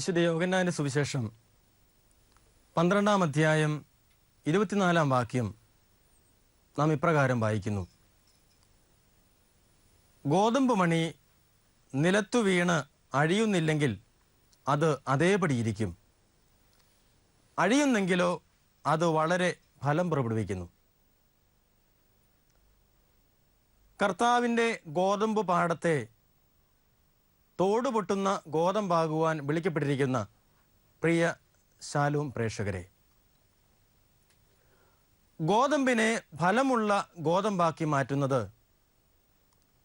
വിശുദ്ധ യോഗന്നാന്റെ സുവിശേഷം. പന്ത്രണ്ടാം അധ്യായം ഇരുപത്തിനാലാം വാക്യം നാം ഇപ്രകാരം വായിക്കുന്നു. ഗോതമ്പ് മണി നിലത്തു വീണ് അഴിയുന്നില്ലെങ്കിൽ അത് അതേപടിയിരിക്കും അഴിയുന്നെങ്കിലോ അത് വളരെ ഫലം പുറപ്പെടുവിക്കുന്നു കർത്താവിന്റെ ഗോതമ്പ് പാടത്തെ തോടുപൊട്ടുന്ന ഗോതമ്പാകുവാൻ വിളിക്കപ്പെട്ടിരിക്കുന്ന പ്രിയ ശാലും പ്രേക്ഷകരെ ഗോതമ്പിനെ ഫലമുള്ള ഗോതമ്പാക്കി മാറ്റുന്നത്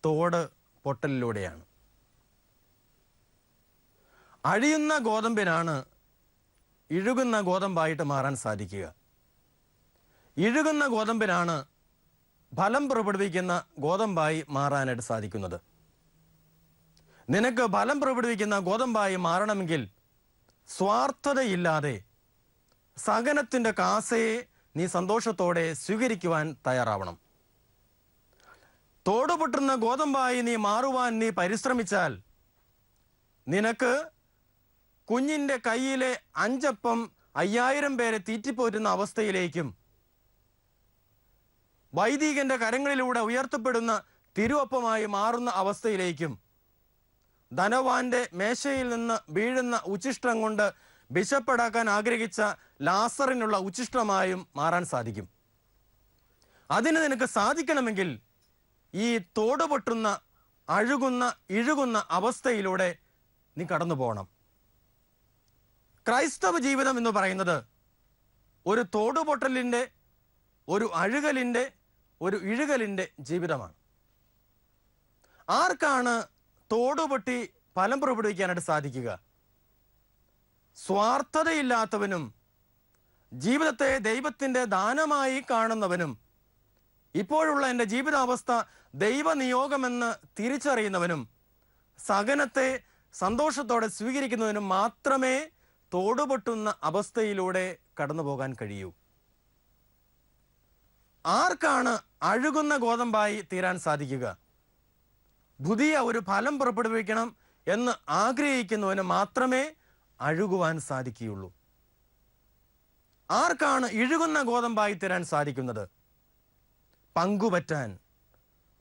തോട് പൊട്ടലിലൂടെയാണ്. അഴിയുന്ന ഗോതമ്പിനാണ് ഇഴുകുന്ന ഗോതമ്പായിട്ട് മാറാൻ സാധിക്കുക. ഇഴുകുന്ന ഗോതമ്പിനാണ് ഫലം പുറപ്പെടുവിക്കുന്ന ഗോതമ്പായി മാറാനായിട്ട് സാധിക്കുന്നത്. നിനക്ക് ഫലം പ്രകടിപ്പിക്കുന്ന ഗോതമ്പായി മാറണമെങ്കിൽ സ്വാർത്ഥതയില്ലാതെ സഹനത്തിന്റെ കാസയെ നീ സന്തോഷത്തോടെ സ്വീകരിക്കുവാൻ തയ്യാറാവണം. തോടുപൊട്ടുന്ന ഗോതമ്പായി നീ മാറുവാൻ നീ പരിശ്രമിച്ചാൽ നിനക്ക് കുഞ്ഞിന്റെ കയ്യിലെ അഞ്ചപ്പം അയ്യായിരം പേരെ തീറ്റിപ്പോറ്റുന്ന അവസ്ഥയിലേക്കും വൈദികന്റെ കരങ്ങളിലൂടെ ഉയർത്തപ്പെടുന്ന തിരുവപ്പമായി മാറുന്ന അവസ്ഥയിലേക്കും ധനവാന്റെ മേശയിൽ നിന്ന് വീഴുന്ന ഉച്ചിഷ്ടം കൊണ്ട് ബിശപ്പടാക്കാൻ ആഗ്രഹിച്ച ലാസറിനുള്ള ഉച്ചിഷ്ടമായും മാറാൻ സാധിക്കും. അതിന് നിനക്ക് സാധിക്കണമെങ്കിൽ ഈ തോട് പൊട്ടുന്ന അഴുകുന്ന ഇഴുകുന്ന അവസ്ഥയിലൂടെ നീ കടന്നു പോകണം ക്രൈസ്തവ ജീവിതം എന്ന് പറയുന്നത് ഒരു തോടുപൊട്ടലിന്റെ ഒരു അഴുകലിന്റെ ഒരു ഇഴുകലിന്റെ ജീവിതമാണ്. ആർക്കാണ് തോടുപൊട്ടി ഫലം പുറപ്പെടുവിക്കാനായിട്ട് സാധിക്കുക. സ്വാർത്ഥതയില്ലാത്തവനും ജീവിതത്തെ ദൈവത്തിന്റെ ദാനമായി കാണുന്നവനും ഇപ്പോഴുള്ള എന്റെ ജീവിതാവസ്ഥ ദൈവനിയോഗമെന്ന് തിരിച്ചറിയുന്നവനും സഹനത്തെ സന്തോഷത്തോടെ സ്വീകരിക്കുന്നതിനും മാത്രമേ തോടുപൊട്ടുന്ന അവസ്ഥയിലൂടെ കടന്നു പോകാൻ കഴിയൂ. ആർക്കാണ് അഴുകുന്ന ഗോതമ്പായി തീരാൻ സാധിക്കുക? പുതിയ ഒരു ഫലം പുറപ്പെടുവിക്കണം എന്ന് ആഗ്രഹിക്കുന്നവന് മാത്രമേ അഴുകുവാൻ സാധിക്കുകയുള്ളൂ. ആർക്കാണ് ഇഴുകുന്ന ഗോതമ്പായി തരാൻ സാധിക്കുന്നത്? പങ്കുപറ്റാൻ.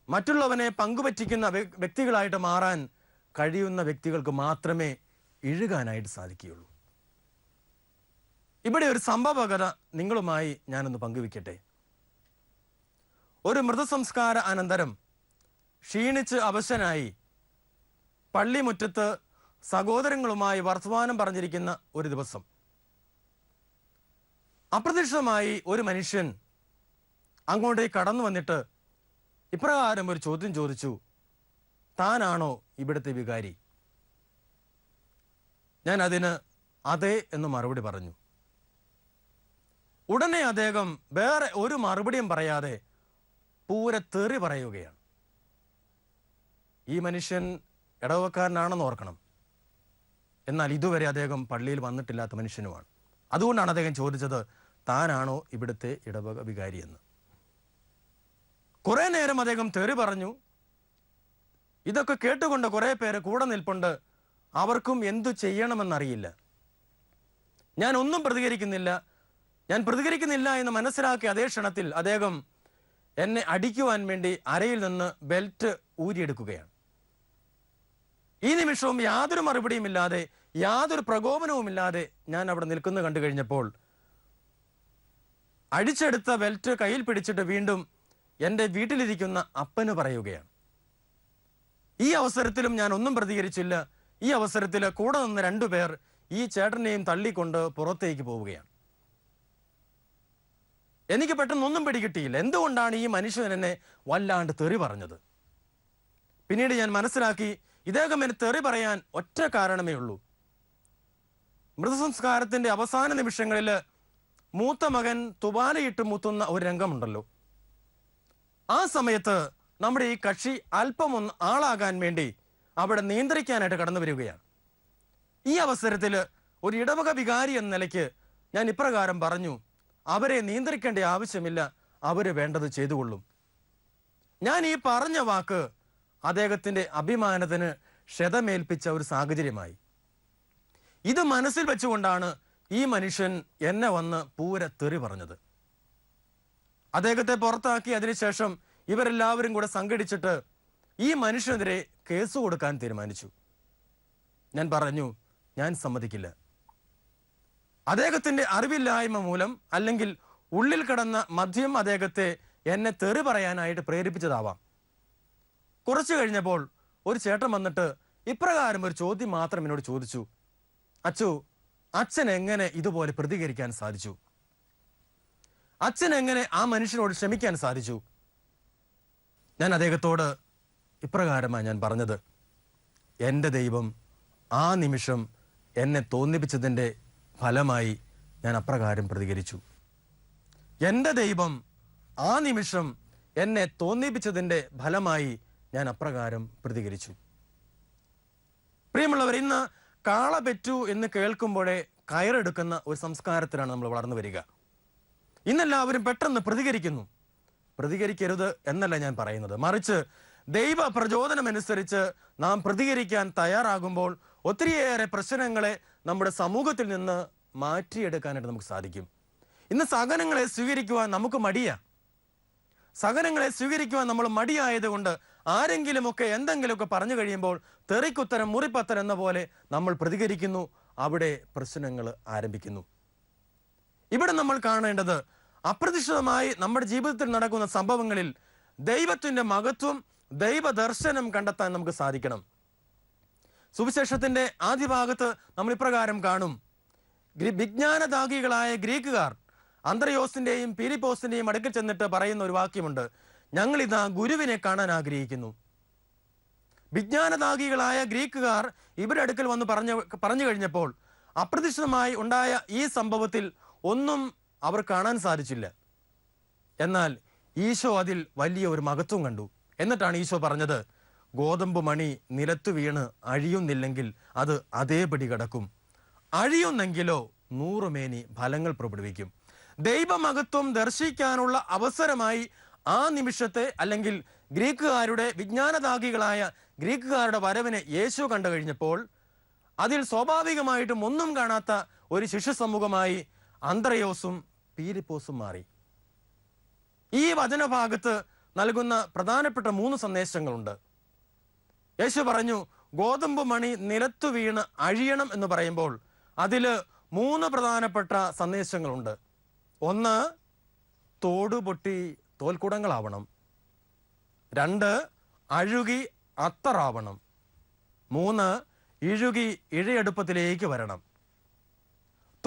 മറ്റുള്ളവനെ പങ്കുപറ്റിക്കുന്ന വ്യക്തികളായിട്ട് മാറാൻ കഴിയുന്ന വ്യക്തികൾക്ക് മാത്രമേ ഇഴുകാനായിട്ട് സാധിക്കുകയുള്ളൂ. ഇവിടെ ഒരു സംഭവകഥ നിങ്ങളുമായി ഞാനൊന്ന് പങ്കുവെക്കട്ടെ. ഒരു മൃതസംസ്കാര അനന്തരം ക്ഷീണിച്ച് അവശനായി പള്ളിമുറ്റത്ത് സഹോദരങ്ങളുമായി വർത്തമാനം പറഞ്ഞിരിക്കുന്ന ഒരു ദിവസം. അപ്രതീക്ഷിതമായി ഒരു മനുഷ്യൻ അങ്ങോട്ടേക്ക് കടന്നു വന്നിട്ട് ഇപ്രകാരം ഒരു ചോദ്യം ചോദിച്ചു. താനാണോ ഇവിടുത്തെ വികാരി? ഞാൻ അതിന് അതെ എന്ന് മറുപടി പറഞ്ഞു. ഉടനെ അദ്ദേഹം വേറെ ഒരു മറുപടിയും പറയാതെ പൂരെ തെറി പറയുകയാണ്. ഈ മനുഷ്യൻ ഇടവക്കാരനാണെന്ന് ഓർക്കണം. എന്നാൽ ഇതുവരെ അദ്ദേഹം പള്ളിയിൽ വന്നിട്ടില്ലാത്ത മനുഷ്യനുമാണ്. അതുകൊണ്ടാണ് അദ്ദേഹം ചോദിച്ചത് താനാണോ ഇവിടുത്തെ ഇടവക വികാരി എന്ന് കുറെ നേരം അദ്ദേഹം തെറി പറഞ്ഞു. ഇതൊക്കെ കേട്ടുകൊണ്ട് കുറേ പേര് കൂടെ നിൽപ്പുണ്ട്. അവർക്കും എന്തു ചെയ്യണമെന്നറിയില്ല. ഞാൻ ഒന്നും പ്രതികരിക്കുന്നില്ല. ഞാൻ പ്രതികരിക്കുന്നില്ല എന്ന് മനസ്സിലാക്കിയ അതേ ക്ഷണത്തിൽ അദ്ദേഹം എന്നെ അടിക്കുവാൻ വേണ്ടി അരയിൽ നിന്ന് ബെൽറ്റ് ഊരിയെടുക്കുകയാണ്. ഈ നിമിഷവും യാതൊരു മറുപടിയും ഇല്ലാതെ യാതൊരു പ്രകോപനവുമില്ലാതെ ഞാൻ അവിടെ നിൽക്കുന്നു കണ്ടു കഴിഞ്ഞപ്പോൾ അടിച്ചെടുത്ത ബെൽറ്റ് കയ്യിൽ പിടിച്ചിട്ട് വീണ്ടും എന്റെ വീട്ടിലിരിക്കുന്ന അപ്പന് പറയുകയാണ്. ഈ അവസരത്തിലും ഞാൻ ഒന്നും പ്രതികരിച്ചില്ല. ഈ അവസരത്തിൽ കൂടെ നിന്ന് രണ്ടുപേർ ഈ ചേട്ടനെയും തള്ളിക്കൊണ്ട് പുറത്തേക്ക് പോവുകയാണ്. എനിക്ക് പെട്ടെന്ന് ഒന്നും പിടികിട്ടിയില്ല. എന്തുകൊണ്ടാണ് ഈ മനുഷ്യൻ എന്നെ വല്ലാണ്ട് തെറി പറഞ്ഞത്? പിന്നീട് ഞാൻ മനസ്സിലാക്കി ഇദ്ദേഹം എന്നെ തെറി പറയാൻ ഒറ്റ കാരണമേ ഉള്ളൂ. മൃതസംസ്കാരത്തിന്റെ അവസാന നിമിഷങ്ങളിൽ മൂത്ത മകൻ തുപാലയിട്ട് മുത്തുന്ന ഒരു രംഗമുണ്ടല്ലോ. ആ സമയത്ത് നമ്മുടെ ഈ കക്ഷി അല്പമൊന്ന് ആളാകാൻ വേണ്ടി അവിടെ നിയന്ത്രിക്കാനായിട്ട് കടന്നു വരികയാണ്. ഈ അവസരത്തിൽ ഒരു ഇടവക വികാരി എന്ന നിലയ്ക്ക് ഞാൻ ഇപ്രകാരം പറഞ്ഞു അവരെ നിയന്ത്രിക്കേണ്ട ആവശ്യമില്ല അവർ വേണ്ടത് ചെയ്തുകൊള്ളും. ഞാൻ ഈ പറഞ്ഞ വാക്ക് അദ്ദേഹത്തിന്റെ അഭിമാനത്തിന് ക്ഷതമേൽപ്പിച്ച ഒരു സാഹചര്യമായി. ഇത് മനസ്സിൽ വെച്ചുകൊണ്ടാണ് ഈ മനുഷ്യൻ എന്നെ വന്ന് പൂര തെറി പറഞ്ഞത്. അദ്ദേഹത്തെ പുറത്താക്കി അതിനുശേഷം ഇവരെല്ലാവരും കൂടെ സംഘടിച്ചിട്ട് ഈ മനുഷ്യനെതിരെ കേസ് കൊടുക്കാൻ തീരുമാനിച്ചു. ഞാൻ പറഞ്ഞു ഞാൻ സമ്മതിക്കില്ല. അദ്ദേഹത്തിന്റെ അറിവില്ലായ്മ മൂലം അല്ലെങ്കിൽ ഉള്ളിൽ കിടന്ന മദ്യം അദ്ദേഹത്തെ എന്നെ തെറി പറയാനായിട്ട് പ്രേരിപ്പിച്ചതാവാം. കുറച്ചു കഴിഞ്ഞപ്പോൾ ഒരു ചേട്ടൻ വന്നിട്ട് ഇപ്രകാരം ഒരു ചോദ്യം മാത്രം എന്നോട് ചോദിച്ചു. അച്ചു അച്ഛൻ എങ്ങനെ ഇതുപോലെ പ്രതികരിക്കാൻ സാധിച്ചു? അച്ഛൻ എങ്ങനെ ആ മനുഷ്യനോട് ക്ഷമിക്കാൻ സാധിച്ചു? ഞാൻ അദ്ദേഹത്തോട് ഇപ്രകാരമാണ് ഞാൻ പറഞ്ഞത്. എന്റെ ദൈവം ആ നിമിഷം എന്നെ തോന്നിപ്പിച്ചതിന്റെ ഫലമായി ഞാൻ അപ്രകാരം പ്രതികരിച്ചു. എന്റെ ദൈവം ആ നിമിഷം എന്നെ തോന്നിപ്പിച്ചതിന്റെ ഫലമായി ഞാൻ അപ്രകാരം പ്രതികരിച്ചു. പ്രിയമുള്ളവർ ഇന്ന് കാള പെറ്റു എന്ന് കേൾക്കുമ്പോഴേ കയറെടുക്കുന്ന ഒരു സംസ്കാരത്തിലാണ് നമ്മൾ വളർന്നു വരിക. ഇന്നെല്ലാവരും പെട്ടെന്ന് പ്രതികരിക്കുന്നു. പ്രതികരിക്കരുത് എന്നല്ല ഞാൻ പറയുന്നത്. മറിച്ച് ദൈവ പ്രചോദനമനുസരിച്ച് നാം പ്രതികരിക്കാൻ തയ്യാറാകുമ്പോൾ ഒത്തിരിയേറെ പ്രശ്നങ്ങളെ നമ്മുടെ സമൂഹത്തിൽ നിന്ന് മാറ്റിയെടുക്കാനായിട്ട് നമുക്ക് സാധിക്കും. ഇന്ന് സഹനങ്ങളെ സ്വീകരിക്കുവാൻ നമുക്ക് മടിയാ. സഹനങ്ങളെ സ്വീകരിക്കുവാൻ നമ്മൾ മടിയായതുകൊണ്ട് ആരെങ്കിലുമൊക്കെ എന്തെങ്കിലുമൊക്കെ പറഞ്ഞു കഴിയുമ്പോൾ തെറിക്കുത്തരം മുറിപ്പത്തരം എന്ന പോലെ നമ്മൾ പ്രതികരിക്കുന്നു. അവിടെ പ്രശ്നങ്ങൾ ആരംഭിക്കുന്നു. ഇവിടെ നമ്മൾ കാണേണ്ടത് അപ്രതീക്ഷിതമായി നമ്മുടെ ജീവിതത്തിൽ നടക്കുന്ന സംഭവങ്ങളിൽ ദൈവത്തിന്റെ മഹത്വം ദൈവദർശനം കണ്ടെത്താൻ നമുക്ക് സാധിക്കണം. സുവിശേഷത്തിന്റെ ആദ്യ ഭാഗത്ത് നമ്മൾ ഇപ്രകാരം കാണും. വിജ്ഞാനദാഗികളായ ഗ്രീക്കുകാർ അന്ത്രയോസിന്റെയും പീലിപ്പോസിന്റെയും അടുക്കൽ ചെന്നിട്ട് പറയുന്ന ഒരു വാക്യമുണ്ട്. ഞങ്ങൾ ഇതാ ഗുരുവിനെ കാണാൻ ആഗ്രഹിക്കുന്നു. വിജ്ഞാനദാഗികളായ ഗ്രീക്കുകാർ ഇവരുടെ അടുക്കൽ വന്ന് പറഞ്ഞ പറഞ്ഞു കഴിഞ്ഞപ്പോൾ അപ്രതീക്ഷിതമായി ഉണ്ടായ ഈ സംഭവത്തിൽ ഒന്നും അവർ കാണാൻ സാധിച്ചില്ല. എന്നാൽ ഈശോ അതിൽ വലിയ ഒരു മഹത്വം കണ്ടു. എന്നിട്ടാണ് ഈശോ പറഞ്ഞത് ഗോതമ്പ് മണി നിലത്തു വീണ് അഴിയുന്നില്ലെങ്കിൽ അത് അതേപടി കിടക്കും. അഴിയുന്നെങ്കിലോ നൂറുമേനി ഫലങ്ങൾ പുറപ്പെടുവിക്കും ദൈവമഹത്വം ദർശിക്കാനുള്ള അവസരമായി ആ നിമിഷത്തെ അല്ലെങ്കിൽ ഗ്രീക്കുകാരുടെ വിജ്ഞാനദാഗികളായ ഗ്രീക്കുകാരുടെ വരവിനെ യേശു കണ്ടു കഴിഞ്ഞപ്പോൾ അതിൽ സ്വാഭാവികമായിട്ടും ഒന്നും കാണാത്ത ഒരു ശിശു സമൂഹമായി അന്ത്രയോസും പീലിപ്പോസും മാറി. ഈ വചനഭാഗത്ത് നൽകുന്ന പ്രധാനപ്പെട്ട മൂന്ന് സന്ദേശങ്ങളുണ്ട്. യേശു പറഞ്ഞു ഗോതമ്പ് മണി നിലത്തു വീണ് അഴിയണം എന്ന് പറയുമ്പോൾ അതിൽ മൂന്ന് പ്രധാനപ്പെട്ട സന്ദേശങ്ങളുണ്ട്. ഒന്ന് തോട് പൊട്ടി തോൽക്കുടങ്ങളാവണം. രണ്ട് അഴുകി അത്തറാവണം. മൂന്ന് ഇഴുകി ഇഴയെടുപ്പത്തിലേക്ക് വരണം.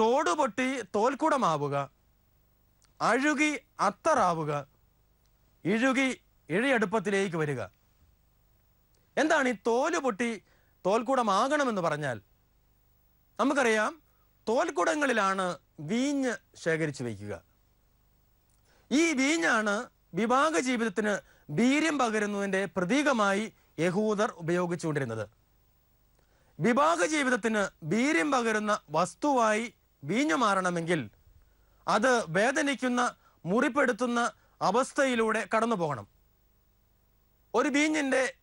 തോടുപൊട്ടി തോൽക്കുടമാവുക. അഴുകി അത്തറാവുക. ഇഴുകി ഇഴയെടുപ്പത്തിലേക്ക് വരിക. എന്താണ് ഈ തോൽ പൊട്ടി തോൽക്കുടമാകണമെന്ന് പറഞ്ഞാൽ? നമുക്കറിയാം തോൽക്കുടങ്ങളിലാണ് വീഞ്ഞ് ശേഖരിച്ചു വയ്ക്കുക. ഈ വീഞ്ഞാണ് വിവാഹ ജീവിതത്തിന് വീര്യം പകരുന്നതിന്റെ പ്രതീകമായി യഹൂദർ ഉപയോഗിച്ചുകൊണ്ടിരുന്നത്. വിവാഹ ജീവിതത്തിന് വീര്യം പകരുന്ന വസ്തുവായി വീഞ്ഞു മാറണമെങ്കിൽ അത് വേദനിക്കുന്ന മുറിപ്പെടുത്തുന്ന അവസ്ഥയിലൂടെ കടന്നു പോകണം. ഒരു വീഞ്ഞിന്റെ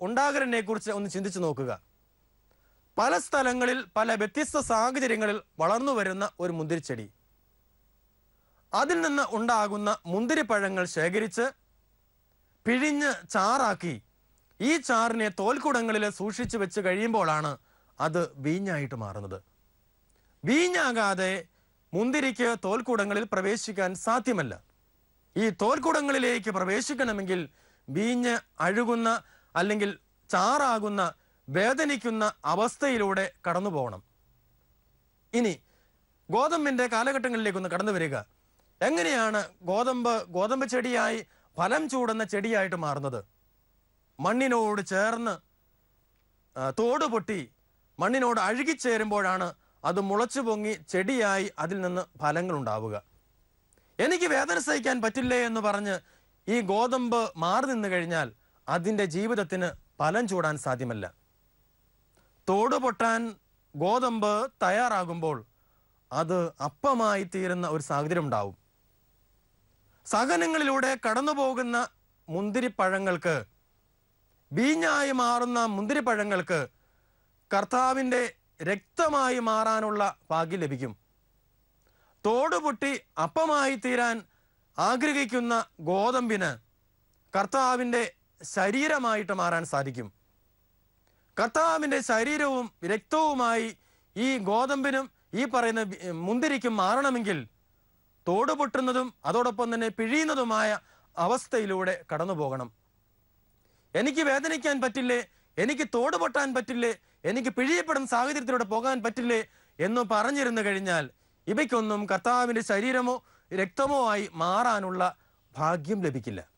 ഉണ്ടാകലിനെ കുറിച്ച് ഒന്ന് ചിന്തിച്ചു നോക്കുക. പല സ്ഥലങ്ങളിൽ പല വ്യത്യസ്ത സാഹചര്യങ്ങളിൽ വളർന്നു വരുന്ന ഒരു മുന്തിരിച്ചെടി. അതിൽ നിന്ന് ഉണ്ടാകുന്ന മുന്തിരിപ്പഴങ്ങൾ ശേഖരിച്ച് പിഴിഞ്ഞ് ചാറാക്കി. ഈ ചാറിനെ തോൽക്കുടങ്ങളിൽ സൂക്ഷിച്ചു വെച്ച് കഴിയുമ്പോഴാണ് അത് വീഞ്ഞായിട്ട് മാറുന്നത്. വീഞ്ഞാകാതെ മുന്തിരിക്ക് തോൽക്കുടങ്ങളിൽ പ്രവേശിക്കാൻ സാധ്യമല്ല. ഈ തോൽക്കുടങ്ങളിലേക്ക് പ്രവേശിക്കണമെങ്കിൽ വീഞ്ഞ് അഴുകുന്ന അല്ലെങ്കിൽ ചാറാകുന്ന വേദനിക്കുന്ന അവസ്ഥയിലൂടെ കടന്നു പോകണം ഇനി ഗോതമ്പിന്റെ കാലഘട്ടങ്ങളിലേക്കൊന്ന് കടന്നു വരിക എങ്ങനെയാണ് ഗോതമ്പ് ഗോതമ്പ് ചെടിയായി ഫലം ചൂടുന്ന ചെടിയായിട്ട് മാറുന്നത്? മണ്ണിനോട് ചേർന്ന് തോട് പൊട്ടി മണ്ണിനോട് അഴുകിച്ചേരുമ്പോഴാണ് അത് മുളച്ചു പൊങ്ങി ചെടിയായി അതിൽ നിന്ന് ഫലങ്ങൾ ഉണ്ടാവുക. എനിക്ക് വേദന സഹിക്കാൻ പറ്റില്ലേ എന്ന് പറഞ്ഞ് ഈ ഗോതമ്പ് മാറി നിന്ന് കഴിഞ്ഞാൽ അതിന്റെ ജീവിതത്തിന് ഫലം ചൂടാൻ സാധ്യമല്ല. തോട് പൊട്ടാൻ ഗോതമ്പ് തയ്യാറാകുമ്പോൾ അത് അപ്പമായി തീരുന്ന ഒരു സാഹചര്യം ഉണ്ടാവും. സഹനങ്ങളിലൂടെ കടന്നു പോകുന്ന മുന്തിരിപ്പഴങ്ങൾക്ക് ബീഞ്ഞായി മാറുന്ന മുന്തിരിപ്പഴങ്ങൾക്ക് കർത്താവിന്റെ രക്തമായി മാറാനുള്ള ഭാഗ്യം ലഭിക്കും. തോടുപൊട്ടി അപ്പമായി തീരാൻ ആഗ്രഹിക്കുന്ന ഗോതമ്പിന് കർത്താവിന്റെ ശരീരമായിട്ട് മാറാൻ സാധിക്കും. കർത്താവിന്റെ ശരീരവും രക്തവുമായി ഈ ഗോതമ്പിനും ഈ പറയുന്ന മുന്തിരിക്കും മാറണമെങ്കിൽ തോട് പൊട്ടുന്നതും അതോടൊപ്പം തന്നെ പിഴിയുന്നതുമായ അവസ്ഥയിലൂടെ കടന്നു പോകണം. എനിക്ക് വേദനിക്കാൻ പറ്റില്ലേ? എനിക്ക് തോട് പൊട്ടാൻ പറ്റില്ലേ? എനിക്ക് പിഴിയപ്പെടുന്ന സാഹചര്യത്തിലൂടെ പോകാൻ പറ്റില്ലേ? എന്ന് പറഞ്ഞിരുന്നു കഴിഞ്ഞാൽ ഇവയ്ക്കൊന്നും കർത്താവിന്റെ ശരീരമോ രക്തമോ ആയി മാറാനുള്ള ഭാഗ്യം ലഭിക്കില്ല.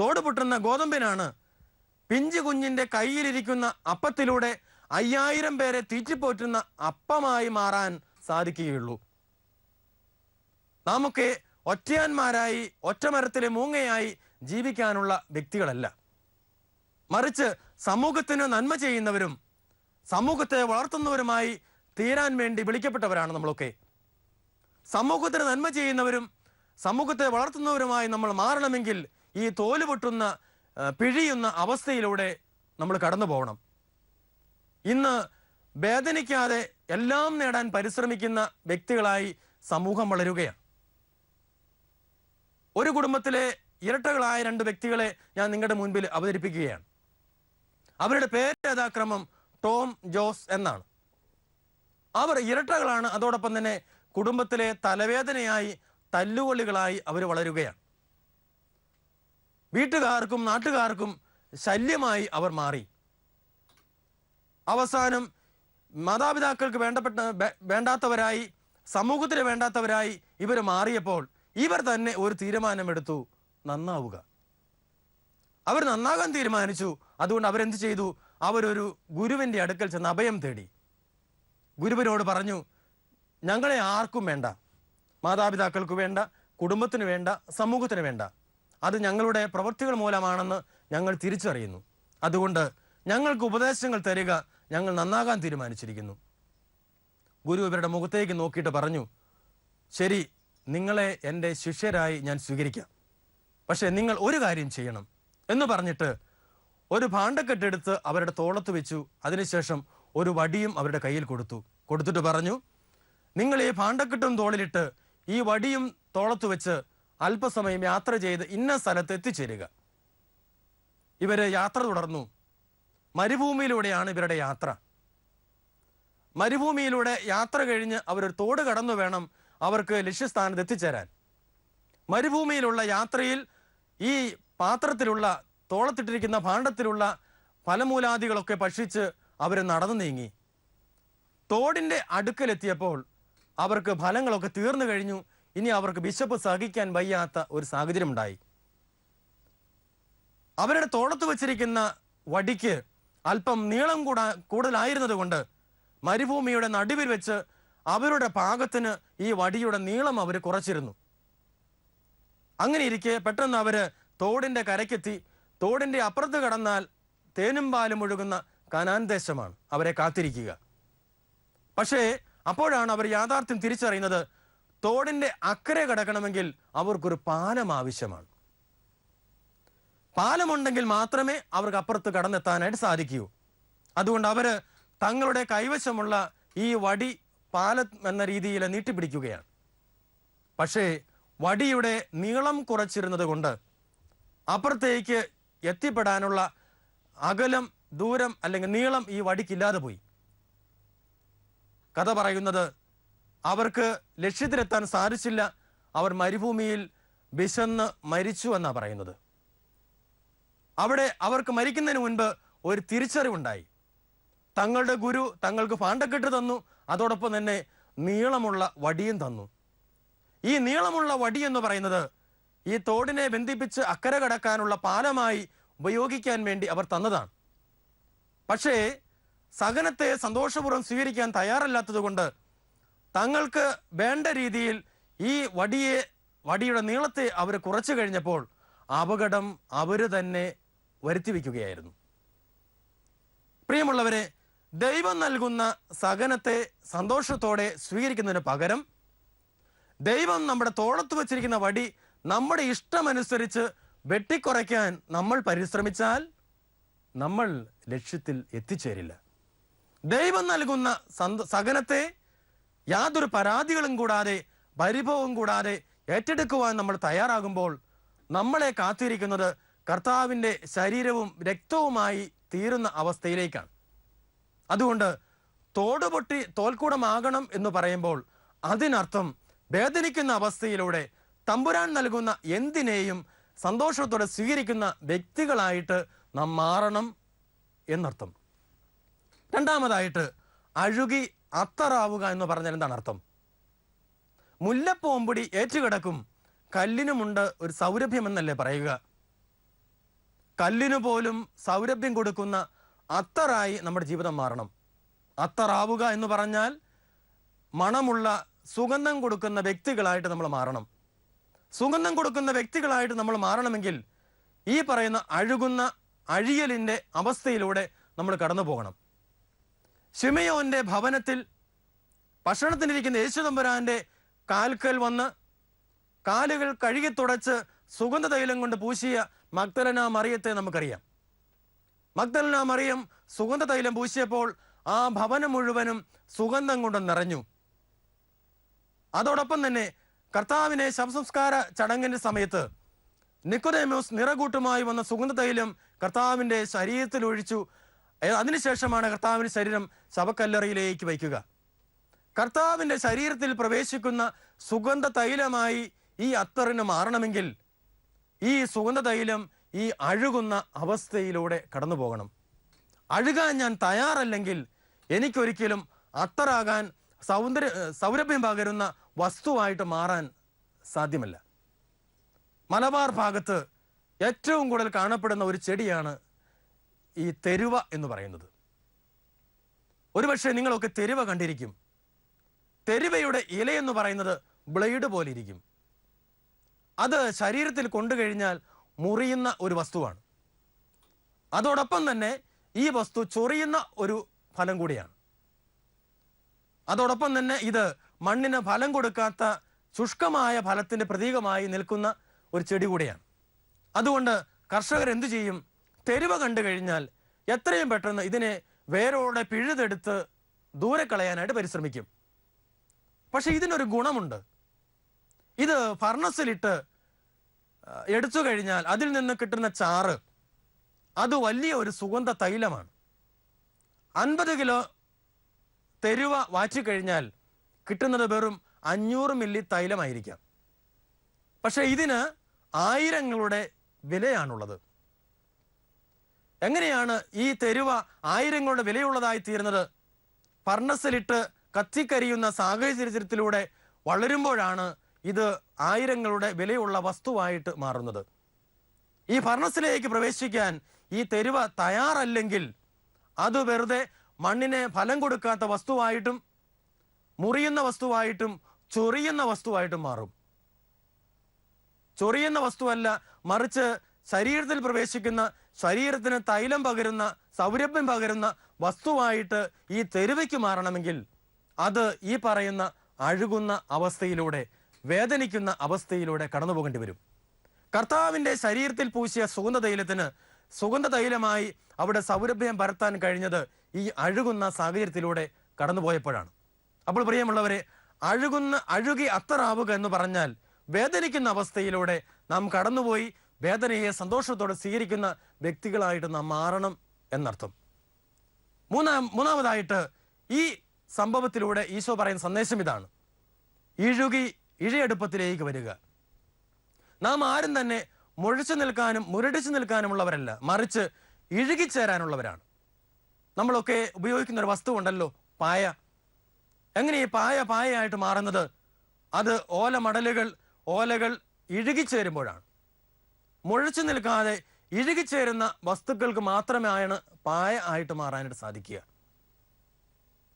തോട് പൊട്ടുന്ന ഗോതമ്പിനാണ് പിഞ്ചു കുഞ്ഞിന്റെ കയ്യിലിരിക്കുന്ന അപ്പത്തിലൂടെ അയ്യായിരം പേരെ തീറ്റിപ്പോറ്റുന്ന അപ്പമായി മാറാൻ സാധിക്കുകയുള്ളൂ. നാമൊക്കെ ഒറ്റയാന്മാരായി ഒറ്റമരത്തിലെ മൂങ്ങയായി ജീവിക്കാനുള്ള വ്യക്തികളല്ല. മറിച്ച് സമൂഹത്തിന് നന്മ ചെയ്യുന്നവരും സമൂഹത്തെ വളർത്തുന്നവരുമായി തീരാൻ വേണ്ടി വിളിക്കപ്പെട്ടവരാണ് നമ്മളൊക്കെ. സമൂഹത്തിന് നന്മ ചെയ്യുന്നവരും സമൂഹത്തെ വളർത്തുന്നവരുമായി നമ്മൾ മാറണമെങ്കിൽ ഈ തോൽ പൊട്ടുന്ന പിഴിയുന്ന അവസ്ഥയിലൂടെ നമ്മൾ കടന്നു പോകണം. ഇന്ന് വേദനിക്കാതെ എല്ലാം നേടാൻ പരിശ്രമിക്കുന്ന വ്യക്തികളായി സമൂഹം വളരുകയാണ്. ഒരു കുടുംബത്തിലെ ഇരട്ടകളായ രണ്ട് വ്യക്തികളെ ഞാൻ നിങ്ങളുടെ മുൻപിൽ അവതരിപ്പിക്കുകയാണ്. അവരുടെ പേര് യഥാക്രമം ടോം ജോസ് എന്നാണ്. അവർ ഇരട്ടകളാണ് അതോടൊപ്പം തന്നെ കുടുംബത്തിലെ തലവേദനയായി തല്ലുകൊള്ളികളായി അവർ വളരുകയാണ്. വീട്ടുകാർക്കും നാട്ടുകാർക്കും ശല്യമായി അവർ മാറി. അവസാനം മാതാപിതാക്കൾക്ക് വേണ്ടപ്പെട്ട വേണ്ടാത്തവരായി സമൂഹത്തിന് വേണ്ടാത്തവരായി ഇവർ മാറിയപ്പോൾ ഇവർ തന്നെ ഒരു തീരുമാനമെടുത്തു നന്നാവുക. അവർ നന്നാകാൻ തീരുമാനിച്ചു. അതുകൊണ്ട് അവരെന്ത് ചെയ്തു? അവരൊരു ഗുരുവിന്റെ അടുക്കൽ ചെന്ന് അഭയം തേടി. ഗുരുവിനോട് പറഞ്ഞു ഞങ്ങളെ ആർക്കും വേണ്ട. മാതാപിതാക്കൾക്ക് വേണ്ട കുടുംബത്തിന് വേണ്ട സമൂഹത്തിന് വേണ്ട. അത് ഞങ്ങളുടെ പ്രവൃത്തികൾ മൂലമാണെന്ന് ഞങ്ങൾ തിരിച്ചറിയുന്നു. അതുകൊണ്ട് ഞങ്ങൾക്ക് ഉപദേശങ്ങൾ തരിക ഞങ്ങൾ നന്നാകാൻ തീരുമാനിച്ചിരിക്കുന്നു. ഗുരു ഇവരുടെ മുഖത്തേക്ക് നോക്കിയിട്ട് പറഞ്ഞു ശരി നിങ്ങളെ എന്റെ ശിഷ്യരായി ഞാൻ സ്വീകരിക്കാം. പക്ഷേ നിങ്ങൾ ഒരു കാര്യം ചെയ്യണം എന്ന് പറഞ്ഞിട്ട് ഒരു ഭാണ്ഡക്കെട്ടെടുത്ത് അവരുടെ തോളത്ത് വെച്ചു. അതിനുശേഷം ഒരു വടിയും അവരുടെ കയ്യിൽ കൊടുത്തു. കൊടുത്തിട്ട് പറഞ്ഞു നിങ്ങൾ ഈ ഭാണ്ഡക്കെട്ടും തോളിലിട്ട് ഈ വടിയും തോളത്ത് വെച്ച് അല്പസമയം യാത്ര ചെയ്ത് ഇന്ന സ്ഥലത്ത് എത്തിച്ചേരുക. ഇവർ യാത്ര തുടർന്നു. മരുഭൂമിയിലൂടെയാണ് ഇവരുടെ യാത്ര. മരുഭൂമിയിലൂടെ യാത്ര കഴിഞ്ഞ് അവരൊരു തോട് കടന്നു വേണം അവർക്ക് ലക്ഷ്യസ്ഥാനത്ത് എത്തിച്ചേരാൻ. മരുഭൂമിയിലുള്ള യാത്രയിൽ ഈ പാത്രത്തിലുള്ള തോളത്തിട്ടിരിക്കുന്ന ഭാണ്ഡത്തിലുള്ള ഫലമൂലാദികളൊക്കെ ഭക്ഷിച്ച് അവർ നടന്നു നീങ്ങി. തോടിന്റെ അടുക്കലെത്തിയപ്പോൾ അവർക്ക് ഫലങ്ങളൊക്കെ തീർന്നു കഴിഞ്ഞു. ഇനി അവർക്ക് ബിഷപ്പ് സഹിക്കാൻ വയ്യാത്ത ഒരു സാഹചര്യം ഉണ്ടായി അവരുടെ തോളത്ത് വച്ചിരിക്കുന്ന വടിക്ക് അല്പം നീളം കൂടാ കൂടുതലായിരുന്നത് കൊണ്ട് മരുഭൂമിയുടെ നടുവിൽ വെച്ച് അവരുടെ പാകത്തിന് ഈ വടിയുടെ നീളം അവർ കുറച്ചിരുന്നു. അങ്ങനെ ഇരിക്കെ പെട്ടെന്ന് അവർ തോടിന്റെ കരയ്ക്കെത്തി. തോടിന്റെ അപ്പുറത്ത് കടന്നാൽ തേനും പാലും ഒഴുകുന്ന കനാൻ ദേശമാണ്. അവരെ കാത്തിരിക്കുക. പക്ഷേ അപ്പോഴാണ് അവർ യാഥാർത്ഥ്യം തിരിച്ചറിയുന്നത് തോടിന്റെ അക്കരെ കടക്കണമെങ്കിൽ അവർക്കൊരു പാലം ആവശ്യമാണ്. പാലമുണ്ടെങ്കിൽ മാത്രമേ അവർക്ക് അപ്പുറത്ത് കടന്നെത്താനായിട്ട് സാധിക്കൂ. അതുകൊണ്ട് അവർ തങ്ങളുടെ കൈവശമുള്ള ഈ വടി പാലം എന്ന രീതിയിൽ നീട്ടിപ്പിടിക്കുകയാണ്. പക്ഷേ വടിയുടെ നീളം കുറച്ചിരുന്നത് കൊണ്ട് അപ്പുറത്തേക്ക് എത്തിപ്പെടാനുള്ള അകലം ദൂരം അല്ലെങ്കിൽ നീളം ഈ വടിക്കില്ലാതെ പോയി. കഥ പറയുന്നത് അവർക്ക് ലക്ഷ്യത്തിലെത്താൻ സാധിച്ചില്ല. അവർ മരുഭൂമിയിൽ വിശന്ന് മരിച്ചു എന്നാ പറയുന്നത്. അവിടെ അവർക്ക് മരിക്കുന്നതിന് മുൻപ് ഒരു തിരിച്ചറിവുണ്ടായി. തങ്ങളുടെ ഗുരു തങ്ങൾക്ക് പാണ്ടക്കെട്ട് തന്നു. അതോടൊപ്പം തന്നെ നീളമുള്ള വടിയും തന്നു. ഈ നീളമുള്ള വടി എന്ന് പറയുന്നത് ഈ തോടിനെ ബന്ധിപ്പിച്ച് അക്കരെ കടക്കാനുള്ള പാലമായി ഉപയോഗിക്കാൻ വേണ്ടി അവർ തന്നതാണ്. പക്ഷേ സഹനത്തെ സന്തോഷപൂർവം സ്വീകരിക്കാൻ തയ്യാറല്ലാത്തതുകൊണ്ട് തങ്ങൾക്ക് വേണ്ട രീതിയിൽ ഈ വടിയെ വടിയുടെ നീളത്തെ അവർ കുറച്ചു കഴിഞ്ഞപ്പോൾ അപകടം അവർ തന്നെ വരുത്തി വയ്ക്കുകയായിരുന്നു പ്രിയമുള്ളവരെ ദൈവം നൽകുന്ന സഹനത്തെ സന്തോഷത്തോടെ സ്വീകരിക്കുന്നതിന് പകരം ദൈവം നമ്മുടെ തോളത്ത് വച്ചിരിക്കുന്ന വടി നമ്മുടെ ഇഷ്ടമനുസരിച്ച് വെട്ടിക്കുറയ്ക്കാൻ നമ്മൾ പരിശ്രമിച്ചാൽ നമ്മൾ ലക്ഷ്യത്തിൽ എത്തിച്ചേരില്ല. ദൈവം നൽകുന്ന സഹനത്തെ യാതൊരു പരാതികളും കൂടാതെ പരിഭവവും കൂടാതെ ഏറ്റെടുക്കുവാൻ നമ്മൾ തയ്യാറാകുമ്പോൾ നമ്മളെ കാത്തിരിക്കുന്നത് കർത്താവിന്റെ ശരീരവും രക്തവുമായി തീരുന്ന അവസ്ഥയിലേക്കാണ്. അതുകൊണ്ട് തോടുപൊട്ടി തോൽക്കൂടമാകണം എന്ന് പറയുമ്പോൾ അതിനർത്ഥം വേദനിക്കുന്ന അവസ്ഥയിലൂടെ തമ്പുരാൻ നൽകുന്ന എന്തിനേയും സന്തോഷത്തോടെ സ്വീകരിക്കുന്ന വ്യക്തികളായിട്ട് നാം മാറണം എന്നർത്ഥം. രണ്ടാമതായിട്ട് അഴുകി അത്തറാവുക എന്ന് പറഞ്ഞാൽ എന്താണ് അർത്ഥം? മുല്ലപ്പോമ്പുടി ഏറ്റുകിടക്കും. കല്ലിനുമുണ്ട് ഒരു സൗരഭ്യം എന്നല്ലേ പറയുക? കല്ലിനു പോലും സൗരഭ്യം കൊടുക്കുന്ന അത്തറായി നമ്മുടെ ജീവിതം മാറണം. അത്തറാവുക എന്ന് പറഞ്ഞാൽ മണമുള്ള സുഗന്ധം കൊടുക്കുന്ന വ്യക്തികളായിട്ട് നമ്മൾ മാറണം. സുഗന്ധം കൊടുക്കുന്ന വ്യക്തികളായിട്ട് നമ്മൾ മാറണമെങ്കിൽ ഈ പറയുന്ന അഴുകുന്ന അഴിയലിന്റെ അവസ്ഥയിലൂടെ നമ്മൾ കടന്നു പോകണം. ശിമയോന്റെ ഭവനത്തിൽ ഭക്ഷണത്തിനിരിക്കുന്ന യേശുദമ്പുരാന്റെ കാൽക്കൽ വന്ന് കാലുകൾ കഴുകി തുടച്ച് സുഗന്ധതൈലം കൊണ്ട് പൂശിയ മഗ്ദലന മറിയത്തെ നമുക്കറിയാം. മഗ്ദലന മറിയം സുഗന്ധ തൈലം പൂശിയപ്പോൾ ആ ഭവനം മുഴുവനും സുഗന്ധം കൊണ്ട് നിറഞ്ഞു. അതോടൊപ്പം തന്നെ കർത്താവിനെ ശവസംസ്കാര ചടങ്ങിന്റെ സമയത്ത് നിക്കോദേമോസ് നിറകൂട്ടുമായി വന്ന സുഗന്ധ തൈലം കർത്താവിന്റെ ശരീരത്തിൽ ഒഴിച്ചു. അതിനുശേഷമാണ് കർത്താവിന്റെ ശരീരം ശവക്കല്ലറയിലേക്ക് വയ്ക്കുക. കർത്താവിന്റെ ശരീരത്തിൽ പ്രവേശിക്കുന്ന സുഗന്ധ തൈലമായി ഈ അത്തറിന് മാറണമെങ്കിൽ ഈ സുഗന്ധ തൈലം ഈ അഴുകുന്ന അവസ്ഥയിലൂടെ കടന്നു പോകണം. അഴുകാൻ ഞാൻ തയ്യാറല്ലെങ്കിൽ എനിക്കൊരിക്കലും അത്തറാകാൻ സൗന്ദര്യ സൗരഭ്യം പകരുന്ന വസ്തുവായിട്ട് മാറാൻ സാധ്യമല്ല. മലബാർ ഭാഗത്ത് ഏറ്റവും കൂടുതൽ കാണപ്പെടുന്ന ഒരു ചെടിയാണ് ഈ തെരുവ എന്ന് പറയുന്നത്. ഒരുപക്ഷെ നിങ്ങളൊക്കെ തെരുവ കണ്ടിരിക്കും. തെരുവയുടെ ഇലയെന്ന് പറയുന്നത് ബ്ലേഡ് പോലെ ഇരിക്കും. അത് ശരീരത്തിൽ കൊണ്ടുകഴിഞ്ഞാൽ മുറിയുന്ന ഒരു വസ്തുവാണ്. അതോടൊപ്പം തന്നെ ഈ വസ്തു ചൊറിയുന്ന ഒരു ഫലം കൂടിയാണ്. അതോടൊപ്പം തന്നെ ഇത് മണ്ണിന് ഫലം കൊടുക്കാത്ത ശുഷ്കമായ ഫലത്തിന്റെ പ്രതീകമായി നിൽക്കുന്ന ഒരു ചെടി കൂടിയാണ്. അതുകൊണ്ട് കർഷകർ എന്തു ചെയ്യും? തെരുവ കണ്ടു കഴിഞ്ഞാൽ എത്രയും പെട്ടെന്ന് ഇതിനെ വേരോടെ പിഴുതെടുത്ത് ദൂരെ കളയാനായിട്ട് പരിശ്രമിക്കും. പക്ഷേ ഇതിനൊരു ഗുണമുണ്ട്. ഇത് ഫർണസിലിട്ട് എടുത്തു കഴിഞ്ഞാൽ അതിൽ നിന്ന് കിട്ടുന്ന ചാറ് അത് വലിയ ഒരു സുഗന്ധ തൈലമാണ്. അൻപത് കിലോ തെരുവ വാറ്റിക്കഴിഞ്ഞാൽ കിട്ടുന്നത് വെറും അഞ്ഞൂറ് മില്ലി തൈലമായിരിക്കാം. പക്ഷെ ഇതിന് ആയിരങ്ങളുടെ വിലയാണുള്ളത്. എങ്ങനെയാണ് ഈ തെരുവ ആയിരങ്ങളുടെ വിലയുള്ളതായി തീരുന്നത്? ഫർണസിലിട്ട് കത്തിക്കരിയുന്ന സാഹചര്യത്തിലൂടെ വളരുമ്പോഴാണ് ഇത് ആയിരങ്ങളുടെ വിലയുള്ള വസ്തുവായിട്ട് മാറുന്നത്. ഈ ഫർണസിലേക്ക് പ്രവേശിക്കാൻ ഈ തെരുവ തയ്യാറല്ലെങ്കിൽ അത് വെറുതെ മണ്ണിനെ ഫലം കൊടുക്കാത്ത വസ്തുവായിട്ടും മുറിയുന്ന വസ്തുവായിട്ടും ചൊറിയുന്ന വസ്തുവായിട്ടും മാറും. ചൊറിയുന്ന വസ്തുവല്ല മറിച്ച് ശരീരത്തിൽ പ്രവേശിക്കുന്ന ശരീരത്തിന് തൈലം പകരുന്ന സൗരഭ്യം പകരുന്ന വസ്തുവായിട്ട് ഈ തെരുവയ്ക്ക് മാറണമെങ്കിൽ അത് ഈ പറയുന്ന അഴുകുന്ന അവസ്ഥയിലൂടെ വേദനിക്കുന്ന അവസ്ഥയിലൂടെ കടന്നു പോകേണ്ടി വരും. കർത്താവിന്റെ ശരീരത്തിൽ പൂശിയ സുഗന്ധ തൈലത്തിന് സുഗന്ധ തൈലമായി അവിടെ സൗരഭ്യം പരത്താൻ കഴിഞ്ഞത് ഈ അഴുകുന്ന സാഹചര്യത്തിലൂടെ കടന്നുപോയപ്പോഴാണ്. അപ്പോൾ പ്രിയമുള്ളവരെ അഴുകുന്ന അഴുകി അത്തറാവുക എന്ന് പറഞ്ഞാൽ വേദനിക്കുന്ന അവസ്ഥയിലൂടെ നാം കടന്നുപോയി വേദനയെ സന്തോഷത്തോടെ സ്വീകരിക്കുന്ന വ്യക്തികളായിട്ട് നാം മാറണം എന്നർത്ഥം. മൂന്നാം മൂന്നാമതായിട്ട് ഈ സംഭവത്തിലൂടെ ഈശോ പറയുന്ന സന്ദേശം ഇതാണ്. ഇഴുകി ഇഴയെടുപ്പത്തിലേക്ക് വരിക. നാം ആരും തന്നെ മുഴച്ചു നിൽക്കാനും മുരടിച്ചു നിൽക്കാനുമുള്ളവരല്ല മറിച്ച് ഇഴുകിച്ചേരാനുള്ളവരാണ്. നമ്മളൊക്കെ ഉപയോഗിക്കുന്ന ഒരു വസ്തു ഉണ്ടല്ലോ പായ. എങ്ങനെ ഈ പായ പായയായിട്ട് മാറുന്നത്? അത് ഓലമടലുകൾ ഓലകൾ ഇഴുകിച്ചേരുമ്പോഴാണ്. മുഴച്ചു നിൽക്കാതെ ഇഴുകിച്ചേരുന്ന വസ്തുക്കൾക്ക് മാത്രമാണ് പായ ആയിട്ട് മാറാനായിട്ട് സാധിക്കുക.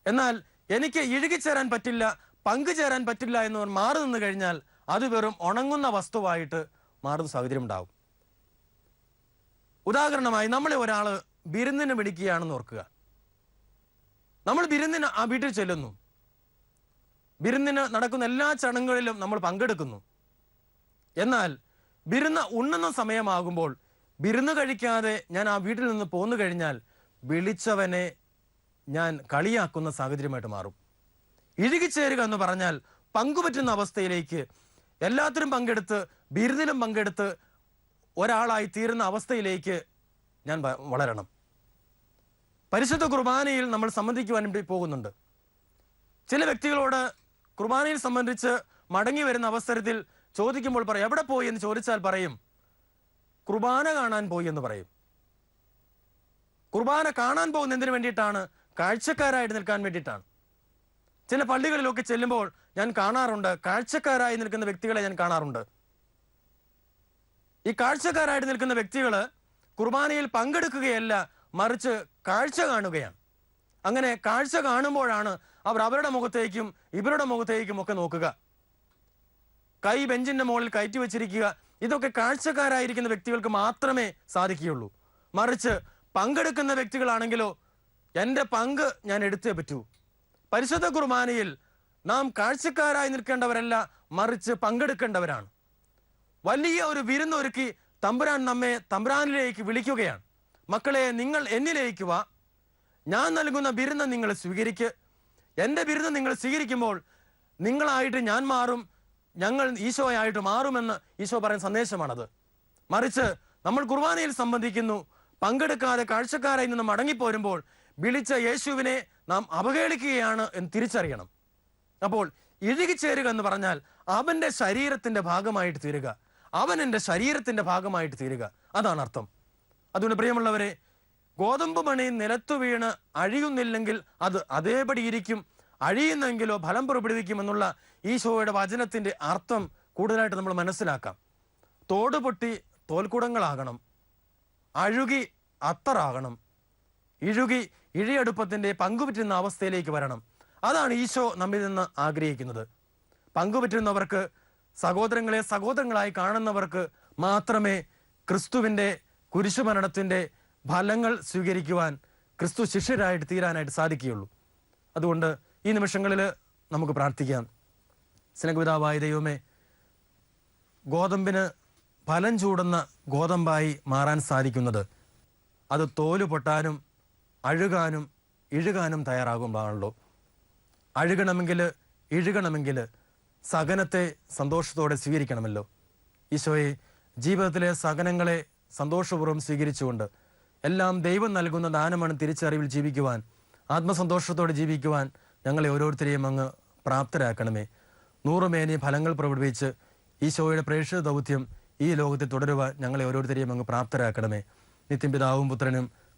എന്നാൽ എനിക്ക് ഇഴുകിച്ചേരാൻ പറ്റില്ല പങ്കുചേരാൻ പറ്റില്ല എന്നവർ മാറി നിന്ന് കഴിഞ്ഞാൽ അത് വെറും ഉണങ്ങുന്ന വസ്തുവായിട്ട് മാറുന്ന സാഹചര്യം ഉണ്ടാവും. ഉദാഹരണമായി നമ്മളെ ഒരാൾ ബിരുന്നിന് വിളിക്കുകയാണെന്ന് ഓർക്കുക. നമ്മൾ ബിരുന്നിന് ആ വീട്ടിൽ ചെല്ലുന്നു. ബിരുന്നിന് നടക്കുന്ന എല്ലാ ചടങ്ങുകളിലും നമ്മൾ പങ്കെടുക്കുന്നു. എന്നാൽ ബിരുന്ന് ഉണ്ണുന്ന സമയമാകുമ്പോൾ ബിരുന്ന് കഴിക്കാതെ ഞാൻ ആ വീട്ടിൽ നിന്ന് പോന്നു കഴിഞ്ഞാൽ വിളിച്ചവനെ ഞാൻ കളിയാക്കുന്ന സാഹചര്യമായിട്ട് മാറും. ഇഴുകിച്ചേരുക എന്ന് പറഞ്ഞാൽ പങ്കുപറ്റുന്ന അവസ്ഥയിലേക്ക് എല്ലാത്തിനും പങ്കെടുത്ത് ബിരുദിലും പങ്കെടുത്ത് ഒരാളായി തീരുന്ന അവസ്ഥയിലേക്ക് ഞാൻ വളരണം. പരിശുദ്ധ കുർബാനയിൽ നമ്മൾ സംബന്ധിക്കുവാൻ പോകുന്നുണ്ട്. ചില വ്യക്തികളോട് കുർബാനയിൽ സംബന്ധിച്ച് മടങ്ങി വരുന്ന അവസരത്തിൽ ചോദിക്കുമ്പോൾ പറയും എവിടെ പോയി? എന്ന് ചോദിച്ചാൽ പറയും കുർബാന കാണാൻ പോയി എന്ന് പറയും. കുർബാന കാണാൻ പോകുന്ന എന്തിനു വേണ്ടിയിട്ടാണ് കാഴ്ചക്കാരായിട്ട് നിൽക്കാൻ വേണ്ടിയിട്ടാണ്. ചില പള്ളികളിലൊക്കെ ചെല്ലുമ്പോൾ ഞാൻ കാണാറുണ്ട് കാഴ്ചക്കാരായി നിൽക്കുന്ന വ്യക്തികളെ ഞാൻ കാണാറുണ്ട്. ഈ കാഴ്ചക്കാരായിട്ട് നിൽക്കുന്ന വ്യക്തികൾ കുർബാനയിൽ പങ്കെടുക്കുകയല്ല മറിച്ച് കാഴ്ച കാണുകയാണ്. അങ്ങനെ കാഴ്ച കാണുമ്പോഴാണ് അവർ അവരുടെ മുഖത്തേക്കും ഇവരുടെ മുഖത്തേക്കും ഒക്കെ നോക്കുക. കൈ ബെഞ്ചിന്റെ മുകളിൽ കയറ്റി വെച്ചിരിക്കുക. ഇതൊക്കെ കാഴ്ചക്കാരായിരിക്കുന്ന വ്യക്തികൾക്ക് മാത്രമേ സാധിക്കുകയുള്ളൂ. മറിച്ച് പങ്കെടുക്കുന്ന വ്യക്തികളാണെങ്കിലോ എന്റെ പങ്ക് ഞാൻ എടുത്തേ പറ്റൂ. പരിശുദ്ധ കുർബാനയിൽ നാം കാഴ്ചക്കാരായി നിൽക്കേണ്ടവരല്ല മറിച്ച് പങ്കെടുക്കേണ്ടവരാണ്. വലിയ ഒരു വിരുന്നൊരുക്കി തമ്പുരാൻ നമ്മെ തമ്പുരാനിലേക്ക് വിളിക്കുകയാണ്. മക്കളെ നിങ്ങൾ എന്നിലേക്ക് വാ. ഞാൻ നൽകുന്ന ബിരുദം നിങ്ങൾ സ്വീകരിക്ക്. എന്റെ ബിരുദം നിങ്ങൾ സ്വീകരിക്കുമ്പോൾ നിങ്ങളായിട്ട് ഞാൻ മാറും ഞങ്ങൾ ഈശോയായിട്ട് മാറുമെന്ന് ഈശോ പറയുന്ന സന്ദേശമാണത്. മറിച്ച് നമ്മൾ കുർബാനയിൽ സംബന്ധിക്കുന്നു പങ്കെടുക്കാതെ കാഴ്ചക്കാരായി നിന്ന് മടങ്ങിപ്പോരുമ്പോൾ വിളിച്ച യേശുവിനെ നാം അവഹേളിക്കുകയാണ് എന്ന് തിരിച്ചറിയണം. അപ്പോൾ ഇഴുകിച്ചേരുക എന്ന് പറഞ്ഞാൽ അവന്റെ ശരീരത്തിന്റെ ഭാഗമായിട്ട് തീരുക. അവൻ എന്റെ ശരീരത്തിന്റെ ഭാഗമായിട്ട് തീരുക. അതാണ് അർത്ഥം. അതുകൊണ്ട് പ്രിയമുള്ളവരെ ഗോതമ്പ് മണി നിലത്തു വീണ് അഴിയുന്നില്ലെങ്കിൽ അത് അതേപടി ഇരിക്കും. അഴിയുന്നെങ്കിലോ ഫലം പുറപ്പെടുവിക്കുമെന്നുള്ള ഈശോയുടെ വചനത്തിന്റെ അർത്ഥം കൂടുതലായിട്ട് നമ്മൾ മനസ്സിലാക്കാം. തോട് പൊട്ടി തോൽക്കുടങ്ങളാകണം. അഴുകി അത്തറാകണം. ഇഴുകി ഇഴിയടുപ്പത്തിന്റെ പങ്കുപറ്റുന്ന അവസ്ഥയിലേക്ക് വരണം. അതാണ് ഈശോ നമ്മിൽ നിന്ന് ആഗ്രഹിക്കുന്നത്. പങ്കുപറ്റുന്നവർക്ക് സഹോദരങ്ങളെ സഹോദരങ്ങളായി കാണുന്നവർക്ക് മാത്രമേ ക്രിസ്തുവിന്റെ കുരിശുമരണത്തിന്റെ ഫലങ്ങൾ സ്വീകരിക്കുവാൻ ക്രിസ്തു ശിഷ്യരായിട്ട് തീരാനായിട്ട് സാധിക്കുകയുള്ളൂ. അതുകൊണ്ട് ഈ നിമിഷങ്ങളിൽ നമുക്ക് പ്രാർത്ഥിക്കാം. സ്നേഹപിതാവായ ദൈവമേ ഗോതമ്പിന് ഫലം ചൂടുന്ന ഗോതമ്പായി മാറാൻ സാധിക്കുന്നത്. അത് തോൽ പൊട്ടാനും അഴുകാനും ഇഴുകാനും തയ്യാറാകുമ്പോഴാണല്ലോ. അഴുകണമെങ്കിൽ ഇഴുകണമെങ്കിൽ സഹനത്തെ സന്തോഷത്തോടെ സ്വീകരിക്കണമല്ലോ. ഈശോയെ ജീവിതത്തിലെ സഹനങ്ങളെ സന്തോഷപൂർവം സ്വീകരിച്ചുകൊണ്ട് എല്ലാം ദൈവം നൽകുന്ന ദാനമാണ് തിരിച്ചറിവിൽ ജീവിക്കുവാൻ ആത്മസന്തോഷത്തോടെ ജീവിക്കുവാൻ ഞങ്ങളെ ഓരോരുത്തരെയും അങ്ങ് പ്രാപ്തരാക്കണമേ. നൂറുമേനി ഫലങ്ങൾ പ്രകടിപ്പിച്ച് ഈശോയുടെ പ്രേക്ഷിത ദൗത്യം ഈ ലോകത്തിൽ തുടരുവാൻ ഞങ്ങളെ ഓരോരുത്തരെയും അങ്ങ് പ്രാപ്തരാക്കണമേ. നിത്യം പിതാവും പുത്രനും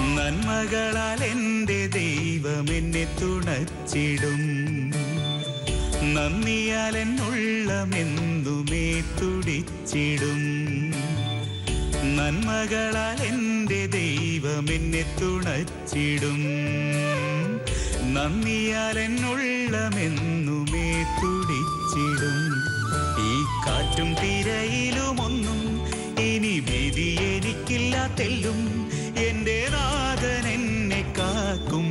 നന്മകളാൽ എന്റെ ദൈവം എന്നെ തുണച്ചിടും. നന്ദിയാൽ എന്നുള്ളമെന്തുമേ തുടിച്ചിടും. നന്മകളാൽ എന്റെ ദൈവം എന്നെ തുണച്ചിടും. നന്ദിയാൽ എന്നുള്ളമെന്നുമേ തുടിച്ചിടും. ഈ കാറ്റും തിരയിലുമൊന്നും ഇനി വിധി എനിക്കില്ലാത്തെല്ലും എന്റെ നാഥൻ എന്നെ കാക്കും.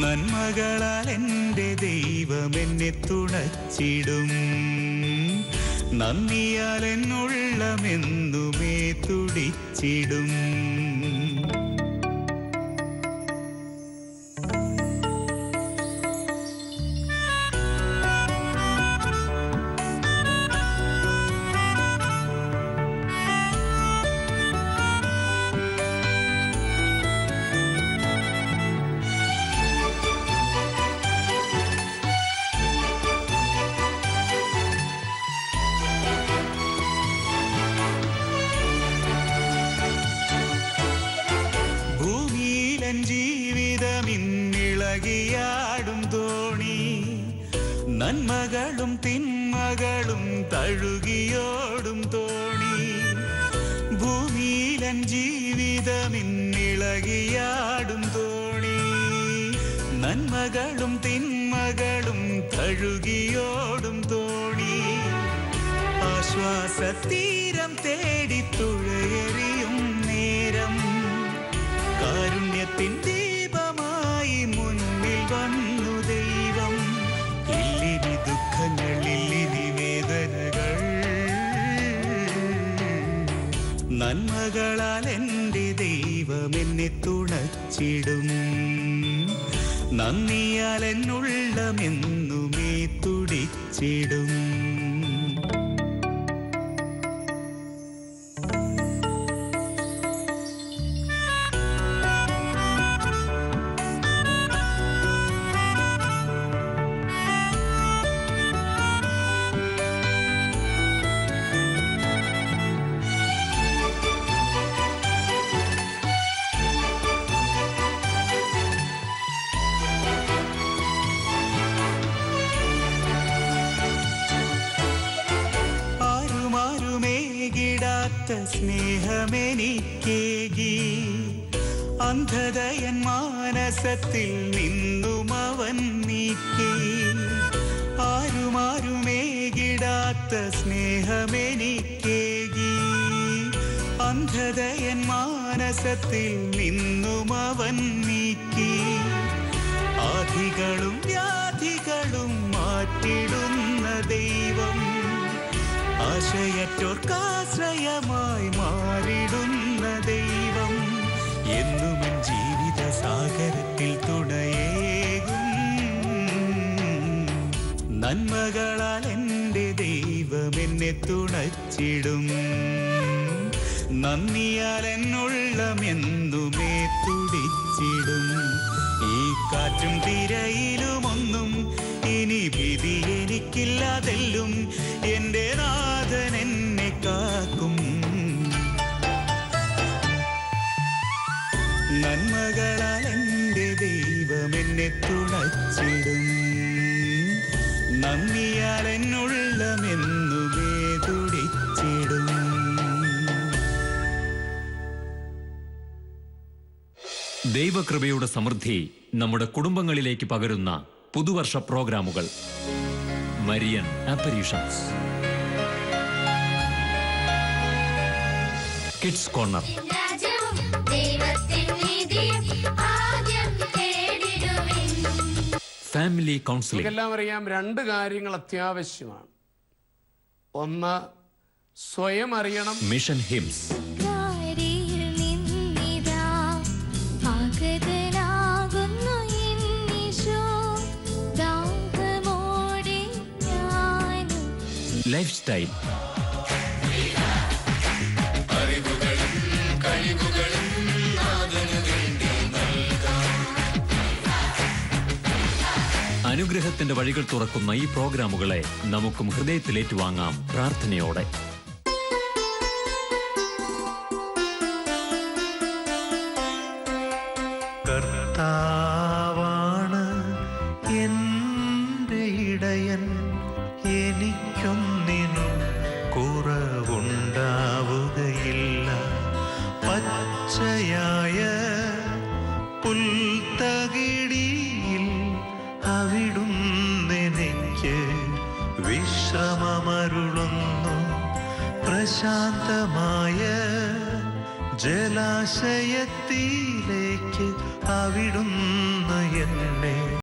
നന്മകളാൽ എന്റെ ദൈവം എന്നെ തുണച്ചിടും നന്ദിയാൽ എന്നുള്ളമെന്നുമേ തുടിച്ചിടും. നന്മകളാൽ എന്റെ ദൈവം എന്നെ തുണച്ചിടും. നന്ദിയാൽ എന്നുള്ളമെന്നുമേ തുടിച്ചിടും. അന്ധതയൻ മാനസത്തിൽ നിന്നും അവൻ നീക്കി ആരുമാരുമേകിടാത്ത സ്നേഹമെനിക്കേകി. അന്ധതയൻ മാനസത്തിൽ നിന്നും അവൻ നീക്കി. ആധികളും വ്യാധികളും മാറ്റിടുന്ന ദൈവം ആശയറ്റോർക്കാശ്രയമായി മാറിടുന്ന ദൈവം. സാഗരത്തിൽ തുണയേകും. നന്മകളാൽ എന്റെ ദൈവം എന്നെ തുണച്ചിടും. നന്ദിയാൽ എന്നുള്ളമെന്തുമേ തുടിച്ചിടും. ഈ കാറ്റും തിരയിലുമൊന്നും ഇനി വിധി എനിക്കില്ലാതെല്ലും. എന്റെ നാഥൻ എന്നെ കാക്കും. തുണച്ചിടും നന്ദിയാൽ എന്നുള്ളമെന്നു വേദുടിച്ചിടും ദൈവകൃപയുടെ സമൃദ്ധി നമ്മുടെ കുടുംബങ്ങളിലേക്ക് പകരുന്ന പുതുവർഷ പ്രോഗ്രാമുകൾ. Marian apparitions kids corner. Family counselling നമുക്കെല്ലാം അറിയാം രണ്ട് കാര്യങ്ങൾ അത്യാവശ്യമാണ്. ഒന്ന് സ്വയം അറിയണം. മിഷൻ ഹിംസ് ലൈഫ് സ്റ്റൈൽ അനുഗ്രഹത്തിന്റെ വഴികൾ തുറക്കുന്ന ഈ പ്രോഗ്രാമുകളെ നമുക്കും ഹൃദയത്തിലേറ്റുവാങ്ങാം പ്രാർത്ഥനയോടെ.